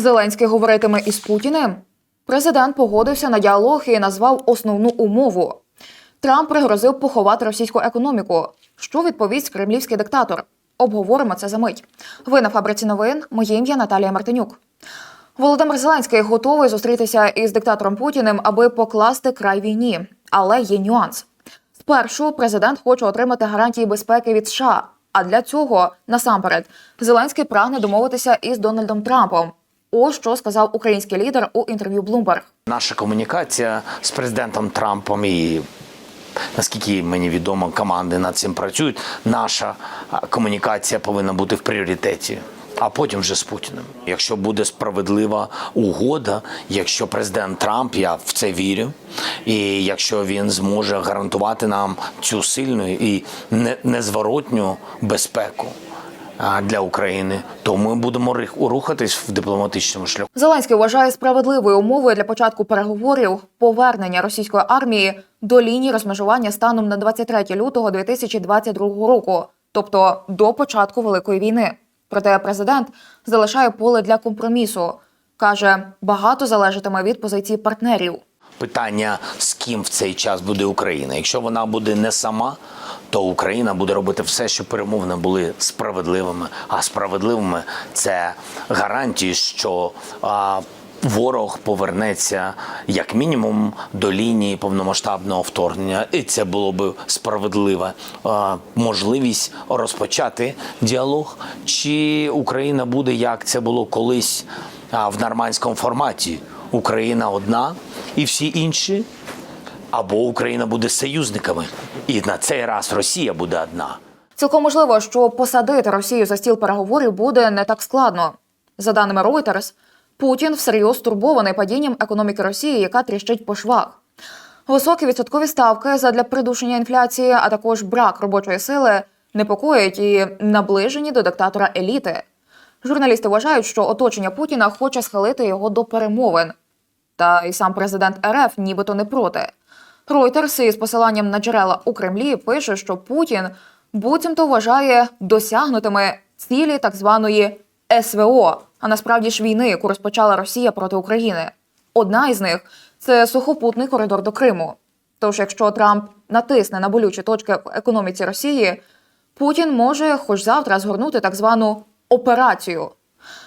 Зеленський говоритиме із Путіним. Президент погодився на діалог і назвав основну умову. Трамп пригрозив поховати російську економіку. Що відповість кремлівський диктатор? Обговоримо це за мить. Ви на фабриці новин. Моє ім'я Наталія Мартинюк. Володимир Зеленський готовий зустрітися із диктатором Путіним, аби покласти край війні. Але є нюанс. Спершу президент хоче отримати гарантії безпеки від США. А для цього насамперед Зеленський прагне домовитися із Дональдом Трампом. Ось що сказав український лідер у інтерв'ю Bloomberg. Наша комунікація з президентом Трампом і наскільки мені відомо, команди над цим працюють. Наша комунікація повинна бути в пріоритеті. А потім вже з Путіним. Якщо буде справедлива угода, якщо президент Трамп, я в це вірю, і якщо він зможе гарантувати нам цю сильну і не- незворотню безпеку для України, то ми будемо рухатись в дипломатичному шляху. Зеленський вважає справедливою умовою для початку переговорів повернення російської армії до лінії розмежування станом на 23 лютого 2022 року, тобто до початку великої війни. Проте президент залишає поле для компромісу. каже, багато залежатиме від позиції партнерів. Питання з ким в цей час буде Україна. Якщо вона буде не сама, то Україна буде робити все, щоб перемовини були справедливими. А справедливими це гарантії, що а, ворог повернеться як мінімум до лінії повномасштабного вторгнення, і це було би справедлива можливість розпочати діалог. Чи Україна буде як це було колись в нормандському форматі? Україна одна і всі інші, або Україна буде союзниками, і на цей раз Росія буде одна. Цілком можливо, що посадити Росію за стіл переговорів буде не так складно. За даними Reuters, Путін всерйоз турбований падінням економіки Росії, яка тріщить по швах. Високі відсоткові ставки задля придушення інфляції, а також брак робочої сили непокоять і наближені до диктатора еліти. Журналісти вважають, що оточення Путіна хоче схилити його до перемовин. Та і сам президент РФ нібито не проти. Reuters із посиланням на джерела у Кремлі пише, що Путін буцімто вважає досягнутими цілі так званої СВО, а насправді ж війни, яку розпочала Росія проти України. Одна із них це сухопутний коридор до Криму. Тож, якщо Трамп натисне на болючі точки в економіці Росії, Путін може хоч завтра згорнути так звану операцію.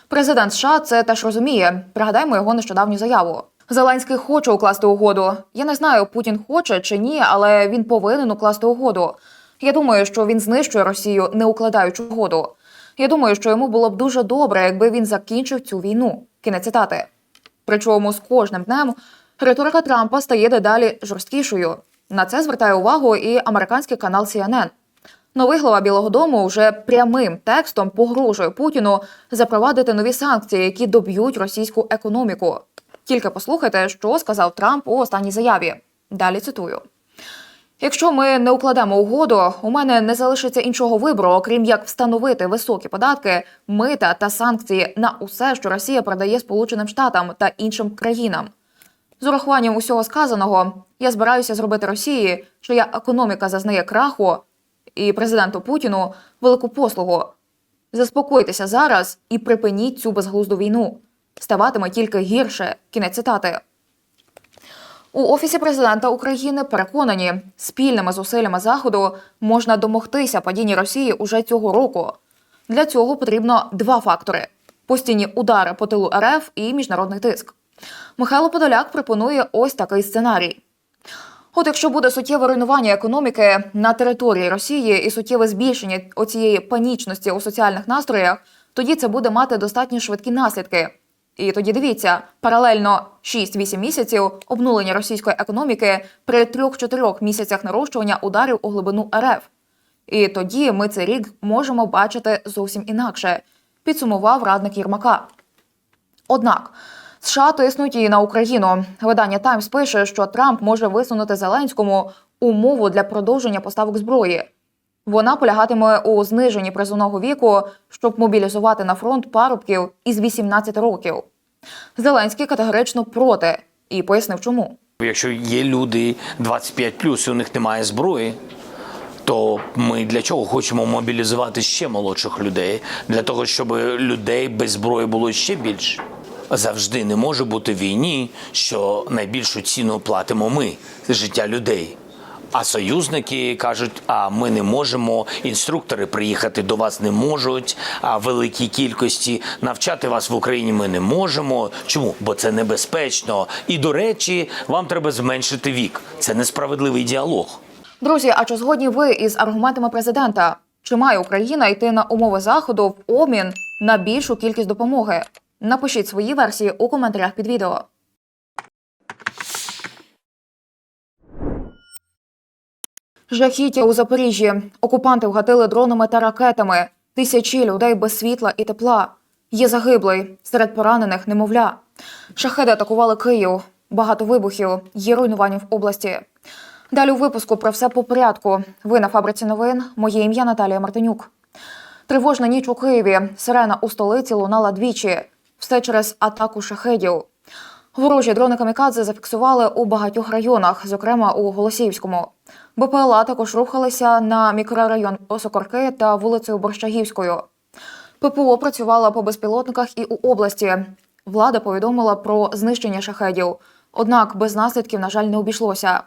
Президент США це теж розуміє. Пригадаємо його нещодавню заяву. Зеленський хоче укласти угоду. Я не знаю, Путін хоче чи ні, але він повинен укласти угоду. Я думаю, що він знищує Росію, не укладаючи угоду. Я думаю, що йому було б дуже добре, якби він закінчив цю війну. Кінець цитати. Причому з кожним днем риторика Трампа стає дедалі жорсткішою. На це звертає увагу і американський канал CNN. Новий глава Білого Дому вже прямим текстом погрожує Путіну запровадити нові санкції, які доб'ють російську економіку. Тільки послухайте, що сказав Трамп у останній заяві. Далі цитую. Якщо ми не укладемо угоду, у мене не залишиться іншого вибору, окрім як встановити високі податки, мита та санкції на усе, що Росія продає Сполученим Штатам та іншим країнам. З урахуванням усього сказаного, я збираюся зробити Росії, чия економіка зазнає краху, і президенту Путіну велику послугу. Заспокойтеся зараз і припиніть цю безглузду війну. Ставатиме тільки гірше. Кінець цитати. У офісі президента України переконані, спільними зусиллями заходу можна домогтися падіння Росії уже цього року. Для цього потрібно два фактори: постійні удари по тилу РФ і міжнародний тиск. Михайло Подоляк пропонує ось такий сценарій. От якщо буде суттєве руйнування економіки на території Росії і суттєве збільшення оцієї панічності у соціальних настроях, тоді це буде мати достатньо швидкі наслідки. І тоді дивіться, паралельно 6-8 місяців обнулення російської економіки при 3-4 місяцях нарощування ударів у глибину РФ. І тоді ми цей рік можемо бачити зовсім інакше, підсумував радник Єрмака. Однак США тиснуть і на Україну. Видання Таймс пише, що Трамп може висунути Зеленському умову для продовження поставок зброї. Вона полягатиме у зниженні призовного віку, щоб мобілізувати на фронт парубків із 18 років. Зеленський категорично проти і пояснив, чому. Якщо є люди 25 і у них немає зброї, то ми для чого хочемо мобілізувати ще молодших людей? Для того, щоб людей без зброї було ще більше. завжди не може бути війні, що найбільшу ціну платимо ми життя людей. А союзники кажуть: а ми не можемо, інструктори приїхати до вас не можуть, а великій кількості навчати вас в Україні ми не можемо. Чому? Бо це небезпечно. І до речі, вам треба зменшити вік. Це несправедливий діалог. Друзі, а чи згодні ви із аргументами президента? Чи має Україна йти на умови заходу в обмін на більшу кількість допомоги? Напишіть свої версії у коментарях під відео. Жахіття у Запоріжжі. Окупанти вгатили дронами та ракетами. Тисячі людей без світла і тепла. Є загиблий серед поранених немовля. Шахеди атакували Київ. Багато вибухів. Є руйнування в області. Далі у випуску про все по порядку. Ви на фабриці новин. Моє ім'я Наталія Мартинюк. Тривожна ніч у Києві. Сирена у столиці лунала двічі. Все через атаку шахедів. Ворожі дрони камікадзе зафіксували у багатьох районах, зокрема у Голосіївському. БПЛА також рухалися на мікрорайон Осокорки та вулицею Борщагівською. ППО працювала по безпілотниках і у області. Влада повідомила про знищення шахедів. Однак без наслідків, на жаль, не обійшлося.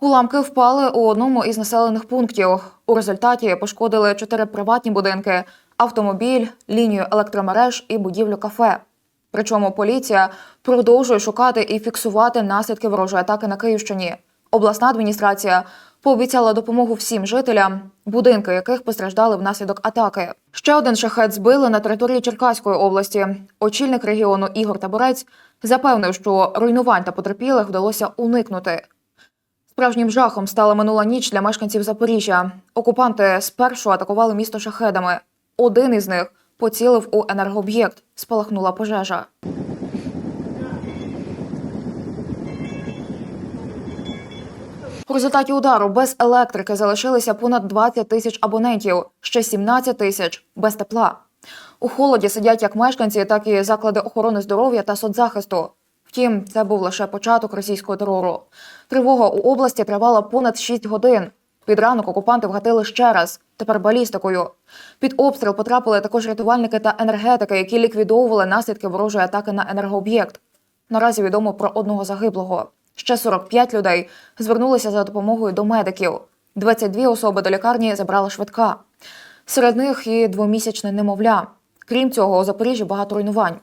Уламки впали у одному із населених пунктів. У результаті пошкодили чотири приватні будинки, автомобіль, лінію електромереж і будівлю кафе. Причому поліція продовжує шукати і фіксувати наслідки ворожої атаки на Київщині. Обласна адміністрація пообіцяла допомогу всім жителям, будинки яких постраждали внаслідок атаки. Ще один шахет збили на території Черкаської області. Очільник регіону Ігор Таборець запевнив, що руйнувань та потерпілих вдалося уникнути. Справжнім жахом стала минула ніч для мешканців Запоріжжя. Окупанти спершу атакували місто шахедами. Один із них поцілив у енергооб'єкт. Спалахнула пожежа. У результаті удару без електрики залишилися понад 20 тисяч абонентів, ще 17 тисяч без тепла. У холоді сидять як мешканці, так і заклади охорони здоров'я та соцзахисту. Втім, це був лише початок російського терору. Тривога у області тривала понад 6 годин. Під ранок окупанти вгатили ще раз, тепер балістикою. Під обстріл потрапили також рятувальники та енергетики, які ліквідовували наслідки ворожої атаки на енергооб'єкт. Наразі відомо про одного загиблого. Ще 45 людей звернулися за допомогою до медиків. 22 особи до лікарні забрала швидка. Серед них і двомісячне немовля. Крім цього, у Запоріжжі багато руйнувань.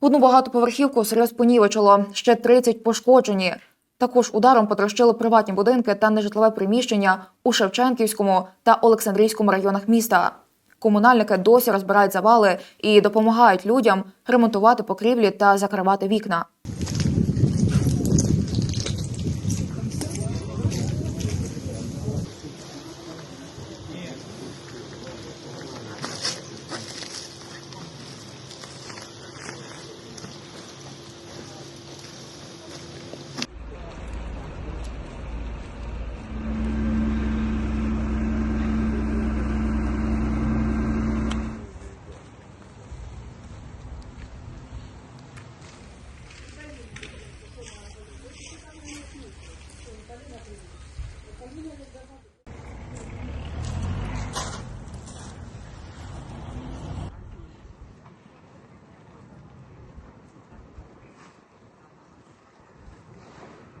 Одну багатоповерхівку серйоз понівечило, ще 30 пошкоджені. Також ударом потрощили приватні будинки та нежитлове приміщення у Шевченківському та Олександрійському районах міста. Комунальники досі розбирають завали і допомагають людям ремонтувати покрівлі та закривати вікна.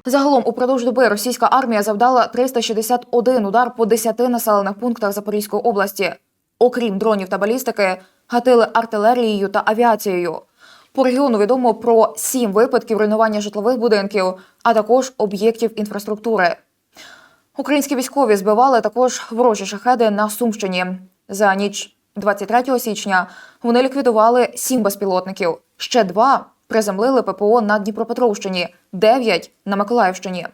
Загалом упродовж доби російська армія завдала 361 удар по 10 населених пунктах Запорізької області. Окрім дронів та балістики, гатили артилерією та авіацією. По регіону відомо про сім випадків руйнування житлових будинків, а також об'єктів інфраструктури. Українські військові збивали також ворожі шахеди на Сумщині. За ніч 23 січня вони ліквідували сім безпілотників. Ще два приземлили ППО на Дніпропетровщині, дев'ять на Миколаївщині.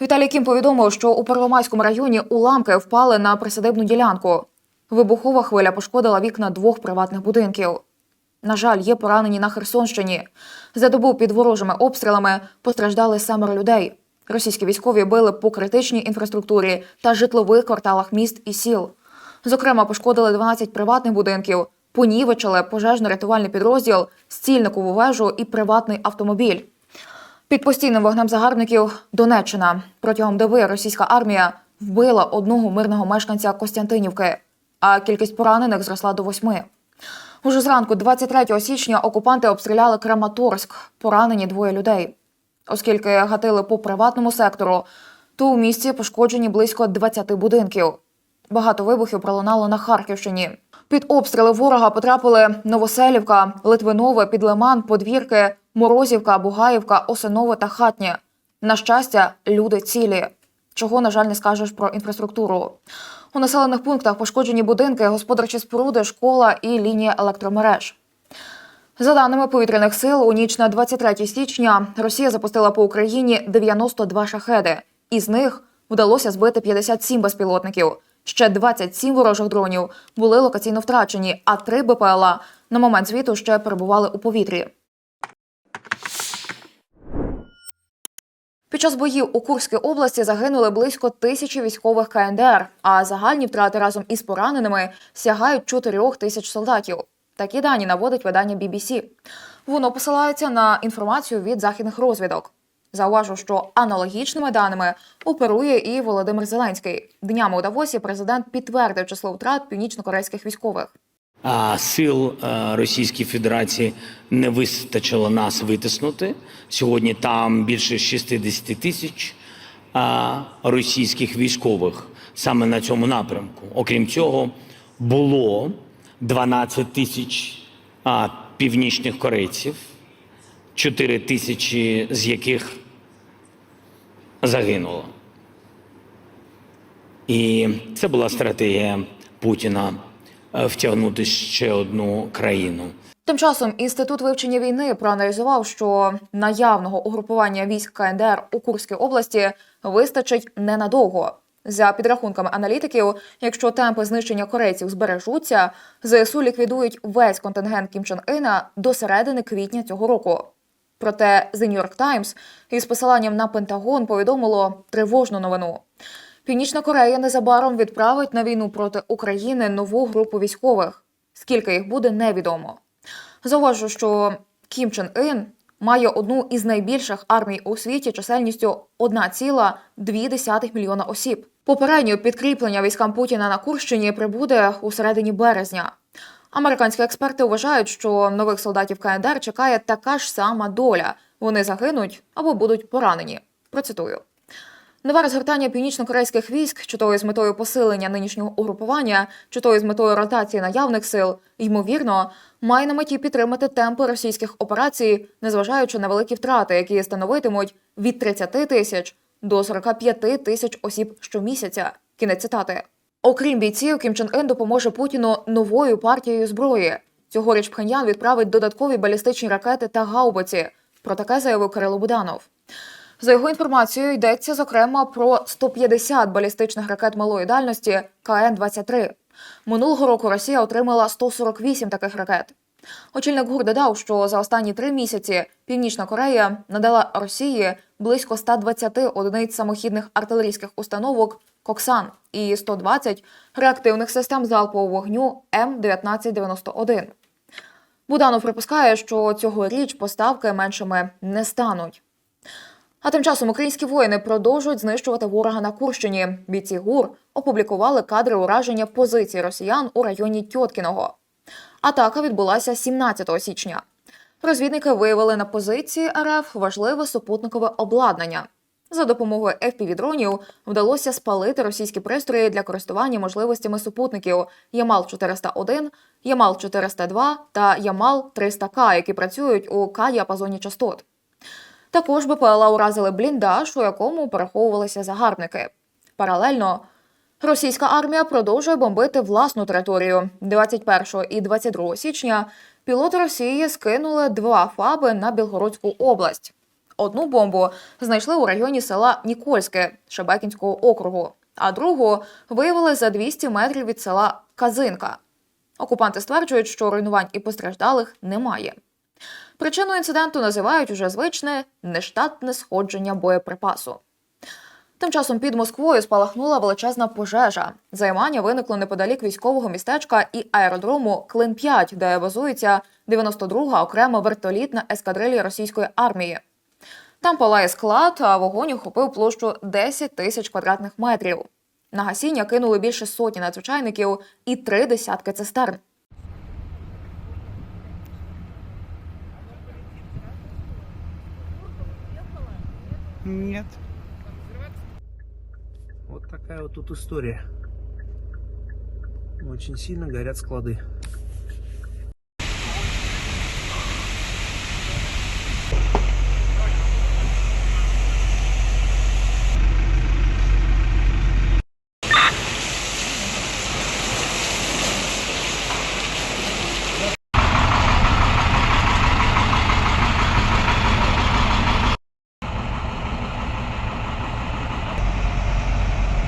Віталій Кім повідомив, що у Первомайському районі уламки впали на присадибну ділянку. Вибухова хвиля пошкодила вікна двох приватних будинків. На жаль, є поранені на Херсонщині. За добу під ворожими обстрілами постраждали семеро людей. Російські військові били по критичній інфраструктурі та житлових кварталах міст і сіл. Зокрема, пошкодили 12 приватних будинків, понівечили пожежно-рятувальний підрозділ, стільникову вежу і приватний автомобіль. Під постійним вогнем загарбників Донеччина протягом доби російська армія вбила одного мирного мешканця Костянтинівки, а кількість поранених зросла до восьми. Уже зранку, 23 січня, окупанти обстріляли Краматорськ. Поранені двоє людей. Оскільки гатили по приватному сектору, то у місті пошкоджені близько 20 будинків. Багато вибухів пролунало на Харківщині. Під обстріли ворога потрапили Новоселівка, Литвинове, Підлиман, Подвірки, Морозівка, Бугаївка, Осинове та Хатнє. На щастя, люди цілі. Чого, на жаль, не скажеш про інфраструктуру. У населених пунктах пошкоджені будинки, господарчі споруди, школа і лінія електромереж. За даними повітряних сил, у ніч на 23 січня Росія запустила по Україні 92 шахеди. Із них вдалося збити 57 безпілотників. Ще 27 ворожих дронів були локаційно втрачені, а три БПЛА на момент звіту ще перебували у повітрі. Під час боїв у Курській області загинули близько тисячі військових КНДР, а загальні втрати разом із пораненими сягають 4 тисяч солдатів. Такі дані наводить видання BBC. Воно посилається на інформацію від західних розвідок. Зауважу, що аналогічними даними оперує і Володимир Зеленський. Днями у Давосі президент підтвердив число втрат північно-корейських військових. А сил е, Російської Федерації не вистачило нас витиснути. Сьогодні там більше 60 тисяч російських військових саме на цьому напрямку. Окрім цього, було 12 тисяч північних корейців, 4 тисячі з яких загинуло. І це була стратегія Путіна е, втягнути ще одну країну. Тим часом інститут вивчення війни проаналізував, що наявного угрупування військ КНДР у Курській області вистачить ненадовго. За підрахунками аналітиків, якщо темпи знищення корейців збережуться, ЗСУ ліквідують весь контингент Кім Чен Ина до середини квітня цього року. Проте The New York Times із посиланням на Пентагон повідомило тривожну новину. Північна Корея незабаром відправить на війну проти України нову групу військових. Скільки їх буде, невідомо. Зауважу, що Кім Чен Ін має одну із найбільших армій у світі чисельністю 1,2 мільйона осіб. Попередньо підкріплення військам Путіна на Курщині прибуде у середині березня. Американські експерти вважають, що нових солдатів КНДР чекає така ж сама доля. Вони загинуть або будуть поранені. Процитую. Нове розгортання північно-корейських військ, чи то із метою посилення нинішнього угрупування, чи то із метою ротації наявних сил, ймовірно, має на меті підтримати темпи російських операцій, незважаючи на великі втрати, які становитимуть від 30 тисяч до 45 тисяч осіб щомісяця. Кінець цитати. Окрім бійців, Кім Чен Ін допоможе Путіну новою партією зброї. Цьогоріч Пхеньян відправить додаткові балістичні ракети та гаубиці. Про таке заявив Кирило Буданов. За його інформацією, йдеться зокрема про 150 балістичних ракет малої дальності КН-23. Минулого року Росія отримала 148 таких ракет. Очільник ГУР додав, що за останні три місяці Північна Корея надала Росії близько 120 одиниць самохідних артилерійських установок Коксан і 120 реактивних систем залпового вогню М1991. Буданов припускає, що цьогоріч поставки меншими не стануть. А тим часом українські воїни продовжують знищувати ворога на Курщині. Бійці ГУР опублікували кадри ураження позицій росіян у районі Тьоткіного. Атака відбулася 17 січня. Розвідники виявили на позиції РФ важливе супутникове обладнання. За допомогою FPV-дронів вдалося спалити російські пристрої для користування можливостями супутників Ямал-401, Ямал-402 та Ямал-300К, які працюють у К-діапазоні частот. Також БПЛА уразили бліндаж, у якому переховувалися загарбники. Паралельно російська армія продовжує бомбити власну територію. 21 і 22 січня пілоти Росії скинули два фаби на Білгородську область. Одну бомбу знайшли у районі села Нікольське Шебекінського округу, а другу виявили за 200 метрів від села Казинка. Окупанти стверджують, що руйнувань і постраждалих немає. Причиною інциденту називають уже звичне нештатне сходження боєприпасу. Тим часом під Москвою спалахнула величезна пожежа. Займання виникло неподалік військового містечка і аеродрому Клин 5 де базується 92-га окрема вертолітна ескадрилія російської армії. Там палає склад, а вогонь охопив площу 10 тисяч квадратних метрів. На гасіння кинули більше сотні надзвичайників і три десятки цистерн. Ні. Вот такая вот тут история. Очень сильно горят склады.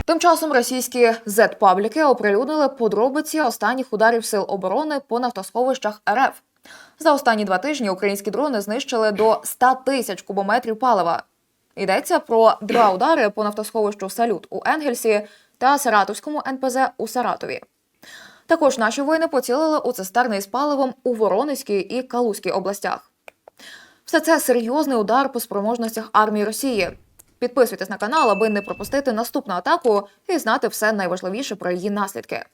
Тим часом російські Z-пабліки оприлюднили подробиці останніх ударів сил оборони по нафтосховищах РФ. За останні два тижні українські дрони знищили до 100 тисяч кубометрів палива. Йдеться про два удари по нафтосховищу Салют у Енгельсі та Саратовському НПЗ у Саратові. Також наші воїни поцілили у цистерни із паливом у Воронезькій і Калузькій областях. Все це серйозний удар по спроможностях армії Росії. Підписуйтесь на канал, аби не пропустити наступну атаку і знати все найважливіше про її наслідки.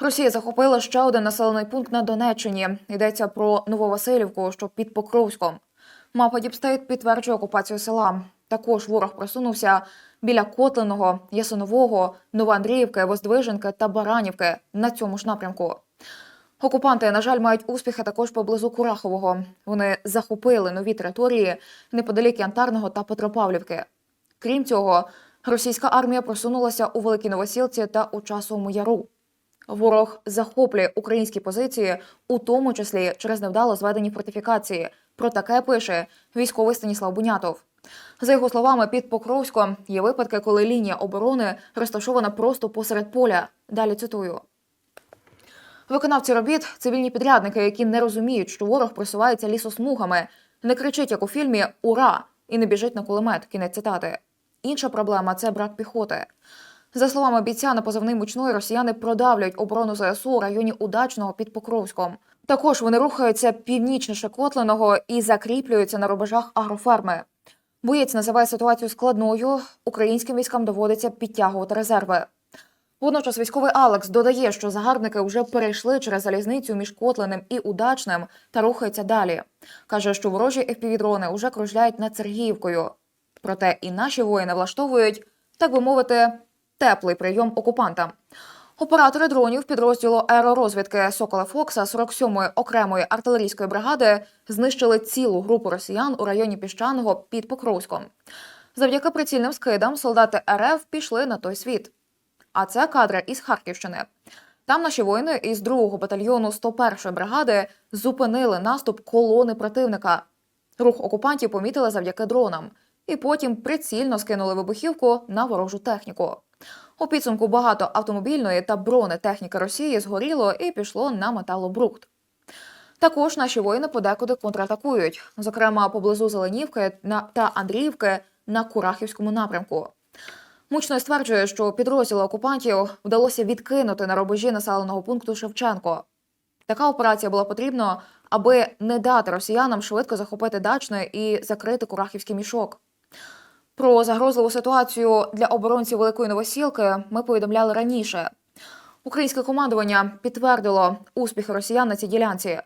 Росія захопила ще один населений пункт на Донеччині. Йдеться про Нововасилівку, що під Покровськом. Мапа Діпстейт підтверджує окупацію села. Також ворог просунувся біля Котленого, Ясинового, Новоандріївки, Воздвиженки та Баранівки на цьому ж напрямку. Окупанти, на жаль, мають успіхи також поблизу Курахового. Вони захопили нові території неподалік Янтарного та Петропавлівки. Крім цього, російська армія просунулася у Великій Новосілці та у Часовому Яру. Ворог захоплює українські позиції, у тому числі через невдало зведені фортифікації. Про таке пише військовий Станіслав Бунятов. За його словами, під Покровськом є випадки, коли лінія оборони розташована просто посеред поля. Далі цитую. Виконавці робіт цивільні підрядники, які не розуміють, що ворог просувається лісосмугами, не кричить, як у фільмі Ура! і не біжить на кулемет. Кінець цитати. Інша проблема це брак піхоти. За словами бійця на позивний мучної, росіяни продавлюють оборону ЗСУ у районі Удачного під Покровськом. Також вони рухаються північніше Котленого і закріплюються на рубежах агроферми. Боєць називає ситуацію складною. Українським військам доводиться підтягувати резерви. Водночас військовий Алекс додає, що загарбники вже перейшли через залізницю між Котленим і Удачним та рухаються далі. Каже, що ворожі FPV-дрони вже кружляють над Сергіївкою. Проте і наші воїни влаштовують, так би мовити, теплий прийом окупантам. Оператори дронів підрозділу аеророзвідки Сокола Фокса 47-ї окремої артилерійської бригади знищили цілу групу росіян у районі піщаного під Покровськом. Завдяки прицільним скидам солдати РФ пішли на той світ. А це кадри із Харківщини. Там наші воїни із 2-го батальйону 101-ї бригади зупинили наступ колони противника. Рух окупантів помітили завдяки дронам, і потім прицільно скинули вибухівку на ворожу техніку. У підсумку багато автомобільної та бронетехніки Росії згоріло і пішло на металобрухт. Також наші воїни подекуди контратакують, зокрема поблизу Зеленівки та Андріївки на Курахівському напрямку. Мучно стверджує, що підрозділи окупантів вдалося відкинути на рубежі населеного пункту Шевченко. Така операція була потрібна, аби не дати росіянам швидко захопити дачне і закрити Курахівський мішок. Про загрозливу ситуацію для оборонців Великої Новосілки ми повідомляли раніше. Українське командування підтвердило успіхи росіян на цій ділянці.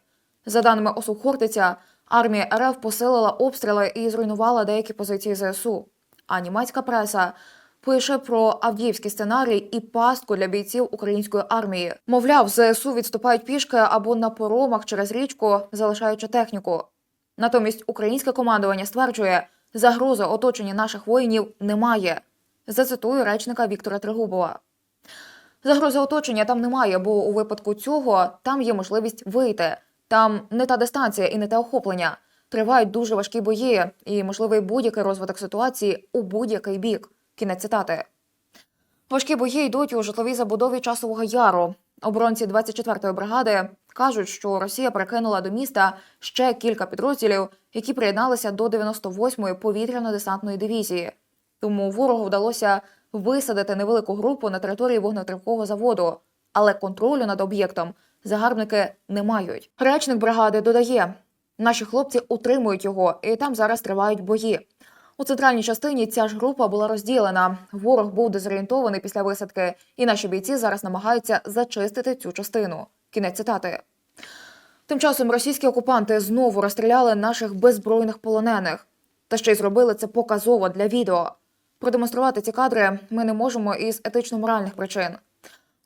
За даними ОСУ Хортиця, армія РФ посилила обстріли і зруйнувала деякі позиції ЗСУ. А німецька преса пише про авдіївський сценарій і пастку для бійців української армії. Мовляв, ЗСУ відступають пішки або на поромах через річку, залишаючи техніку. Натомість українське командування стверджує, загрози оточення наших воїнів немає. Зацитую речника Віктора Тригубова. Загрози оточення там немає, бо у випадку цього там є можливість вийти. Там не та дистанція і не те охоплення. Тривають дуже важкі бої, і можливий будь-який розвиток ситуації у будь-який бік. Кінець цитати. Важкі бої йдуть у житловій забудові часового яру. Оборонці 24-ї бригади кажуть, що Росія перекинула до міста ще кілька підрозділів, які приєдналися до 98-ї повітряно-десантної дивізії. Тому ворогу вдалося висадити невелику групу на території вогнетривкого заводу, але контролю над об'єктом загарбники не мають. Речник бригади додає: наші хлопці утримують його, і там зараз тривають бої. У центральній частині ця ж група була розділена. Ворог був дезорієнтований після висадки, і наші бійці зараз намагаються зачистити цю частину. Кінець цитати. Тим часом російські окупанти знову розстріляли наших беззбройних полонених, та ще й зробили це показово для відео. Продемонструвати ці кадри ми не можемо із етично-моральних причин.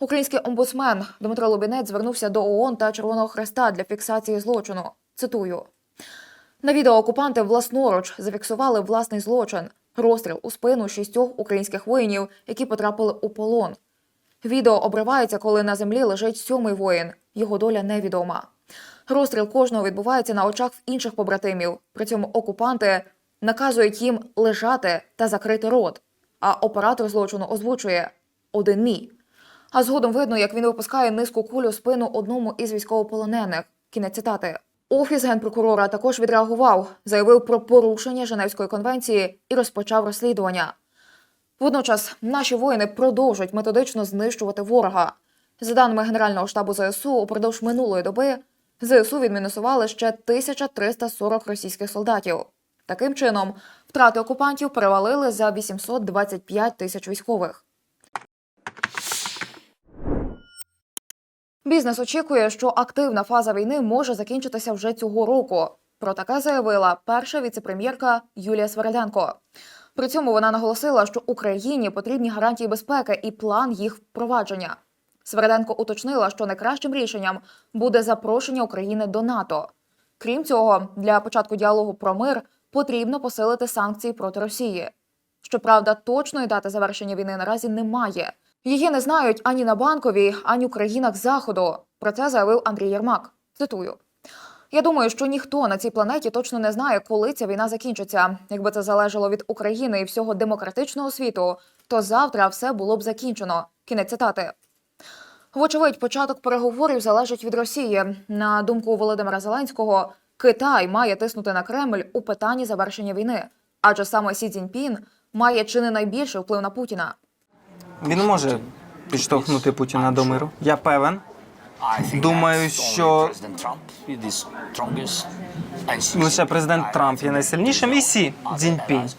Український омбудсмен Дмитро Лубінець звернувся до ООН та Червоного Хреста для фіксації злочину. Цитую: на відео окупанти власноруч зафіксували власний злочин розстріл у спину шістьох українських воїнів, які потрапили у полон. Відео обривається, коли на землі лежить сьомий воїн. Його доля невідома. Розстріл кожного відбувається на очах в інших побратимів. При цьому окупанти наказують їм лежати та закрити рот. А оператор злочину озвучує один мій. А згодом видно, як він випускає низьку кулю в спину одному із військовополонених. Кінець цитати. Офіс генпрокурора також відреагував, заявив про порушення Женевської конвенції і розпочав розслідування. Водночас наші воїни продовжують методично знищувати ворога. За даними Генерального штабу ЗСУ, упродовж минулої доби ЗСУ відмінусували ще 1340 російських солдатів. Таким чином, втрати окупантів перевалили за 825 тисяч військових. Бізнес очікує, що активна фаза війни може закінчитися вже цього року. Про таке заявила перша віцепрем'єрка Юлія Свереденко. При цьому вона наголосила, що Україні потрібні гарантії безпеки і план їх впровадження. Свереденко уточнила, що найкращим рішенням буде запрошення України до НАТО. Крім цього, для початку діалогу про мир потрібно посилити санкції проти Росії. Щоправда, точної дати завершення війни наразі немає. Її не знають ані на банковій, ані в країнах заходу. Про це заявив Андрій Єрмак. Цитую. Я думаю, що ніхто на цій планеті точно не знає, коли ця війна закінчиться. Якби це залежало від України і всього демократичного світу, то завтра все було б закінчено. Кінець цитати. Вочевидь, початок переговорів залежить від Росії. На думку Володимира Зеленського, Китай має тиснути на Кремль у питанні завершення війни, адже саме Сі Цзіньпін має чи не найбільший вплив на Путіна. Він може підштовхнути Путіна до миру. Я певен. Думаю, що лише президент Трамп є найсильнішим і Сі Цзіньпінь.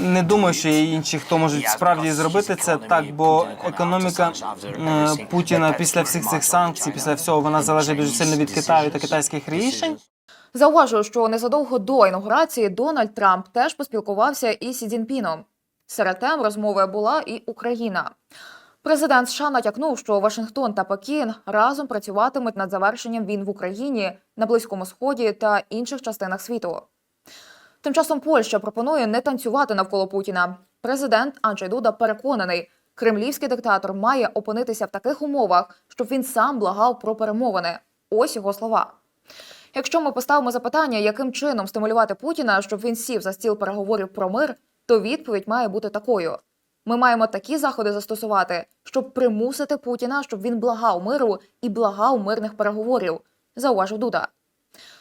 Не думаю, що є інші, хто можуть справді зробити це так, бо економіка е, Путіна після всіх цих санкцій, після всього вона залежить дуже сильно від Китаю та китайських рішень. Зауважую, що незадовго до інаугурації Дональд Трамп теж поспілкувався із Сі Цзіньпіном. Серед тем розмови була і Україна. Президент США натякнув, що Вашингтон та Пекін разом працюватимуть над завершенням війн в Україні на Близькому Сході та інших частинах світу. Тим часом Польща пропонує не танцювати навколо Путіна. Президент Анджей Дуда переконаний, кремлівський диктатор має опинитися в таких умовах, щоб він сам благав про перемовини. Ось його слова. Якщо ми поставимо запитання, яким чином стимулювати Путіна, щоб він сів за стіл переговорів про мир, то відповідь має бути такою: ми маємо такі заходи застосувати, щоб примусити Путіна, щоб він благав миру і благав мирних переговорів, зауважив Дуда.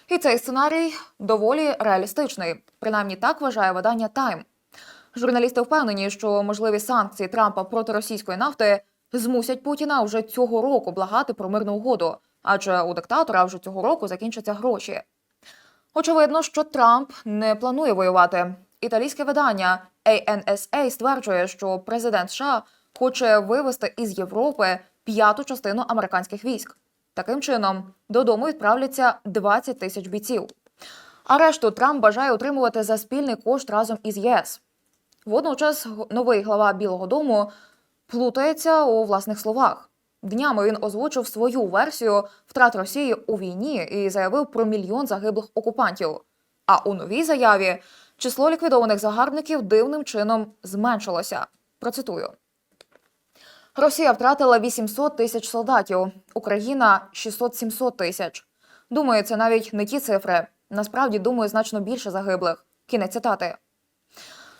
І цей сценарій доволі реалістичний. Принаймні так вважає видання Тайм. Журналісти впевнені, що можливі санкції Трампа проти російської нафти змусять Путіна вже цього року благати про мирну угоду, адже у диктатора вже цього року закінчаться гроші. Очевидно, що Трамп не планує воювати. Італійське видання ANSA стверджує, що президент США хоче вивести із Європи п'яту частину американських військ. Таким чином, додому відправляться 20 тисяч бійців. А решту Трамп бажає отримувати за спільний кошт разом із ЄС. Водночас новий глава Білого Дому плутається у власних словах. Днями він озвучив свою версію втрат Росії у війні і заявив про мільйон загиблих окупантів. А у новій заяві число ліквідованих загарбників дивним чином зменшилося. Процитую. Росія втратила 800 тисяч солдатів, Україна 600-700 тисяч. Думаю, це навіть не ті цифри. Насправді, думаю, значно більше загиблих. Кінець цитати.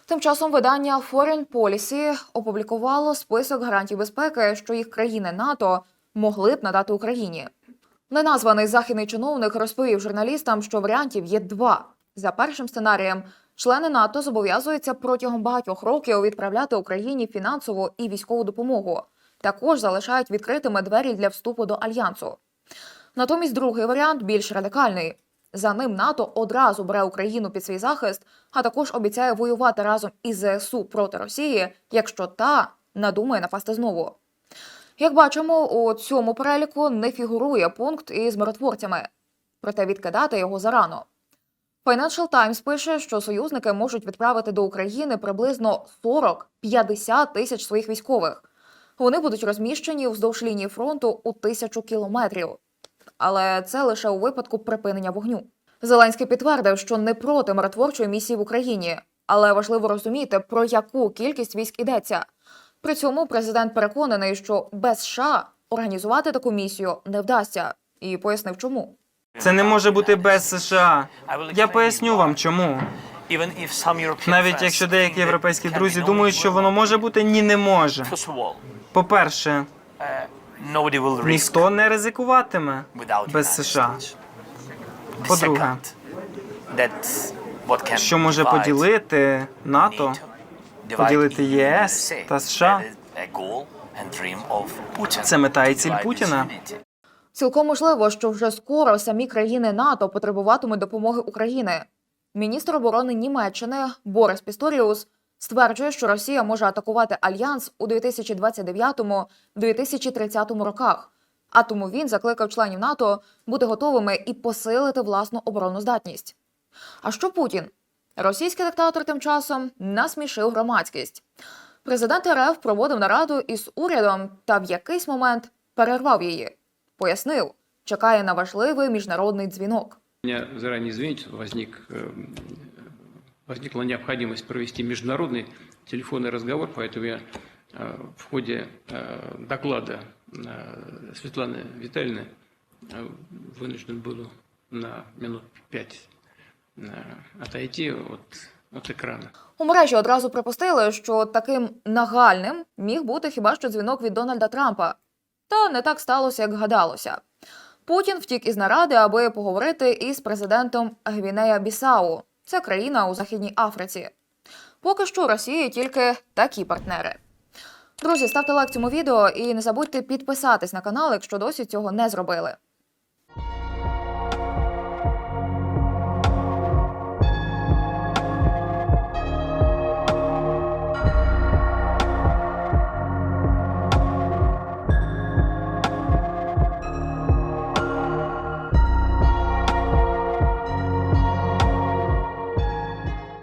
Тим часом видання Foreign Policy опублікувало список гарантій безпеки, що їх країни НАТО могли б надати Україні. Неназваний західний чиновник розповів журналістам, що варіантів є два. За першим сценарієм, члени НАТО зобов'язуються протягом багатьох років відправляти Україні фінансову і військову допомогу. Також залишають відкритими двері для вступу до альянсу. Натомість другий варіант більш радикальний. За ним НАТО одразу бере Україну під свій захист, а також обіцяє воювати разом із ЗСУ проти Росії, якщо та надумає напасти знову. Як бачимо, у цьому переліку не фігурує пункт із миротворцями, проте відкидати його зарано. Financial Times пише, що союзники можуть відправити до України приблизно 40-50 тисяч своїх військових. Вони будуть розміщені вздовж лінії фронту у тисячу кілометрів. Але це лише у випадку припинення вогню. Зеленський підтвердив, що не проти миротворчої місії в Україні, але важливо розуміти, про яку кількість військ ідеться. При цьому президент переконаний, що без США організувати таку місію не вдасться, і пояснив, чому. Це не може бути без США. Я поясню вам чому. Навіть якщо деякі європейські друзі думають, що воно може бути, ні, не може. По-перше, ніхто не ризикуватиме без США. По-друге, що може поділити НАТО, поділити ЄС та США. Це мета і ціль Путіна. Цілком можливо, що вже скоро самі країни НАТО потребуватимуть допомоги України. Міністр оборони Німеччини Борис Пісторіус стверджує, що Росія може атакувати альянс у 2029-2030 роках. А тому він закликав членів НАТО бути готовими і посилити власну обороноздатність. А що Путін? Російський диктатор тим часом насмішив громадськість. Президент РФ проводив нараду із урядом та в якийсь момент перервав її. Пояснив, чекає на важливий міжнародний дзвінок. У меня заранее, извините, возник, э, возникла необходимость провести международный телефонный разговор, поэтому я э, в ходе э, доклада э, Светланы Витальевны э, вынужден буду на минут пять э, отойти от, от экрана. У мережі одразу припустили, що таким нагальним міг бути хіба що дзвінок від Дональда Трампа. Та не так сталося, як гадалося. Путін втік із наради, аби поговорити із президентом Гвінея Бісау. Це країна у Західній Африці. Поки що Росії тільки такі партнери. Друзі, ставте лайк цьому відео і не забудьте підписатись на канал, якщо досі цього не зробили.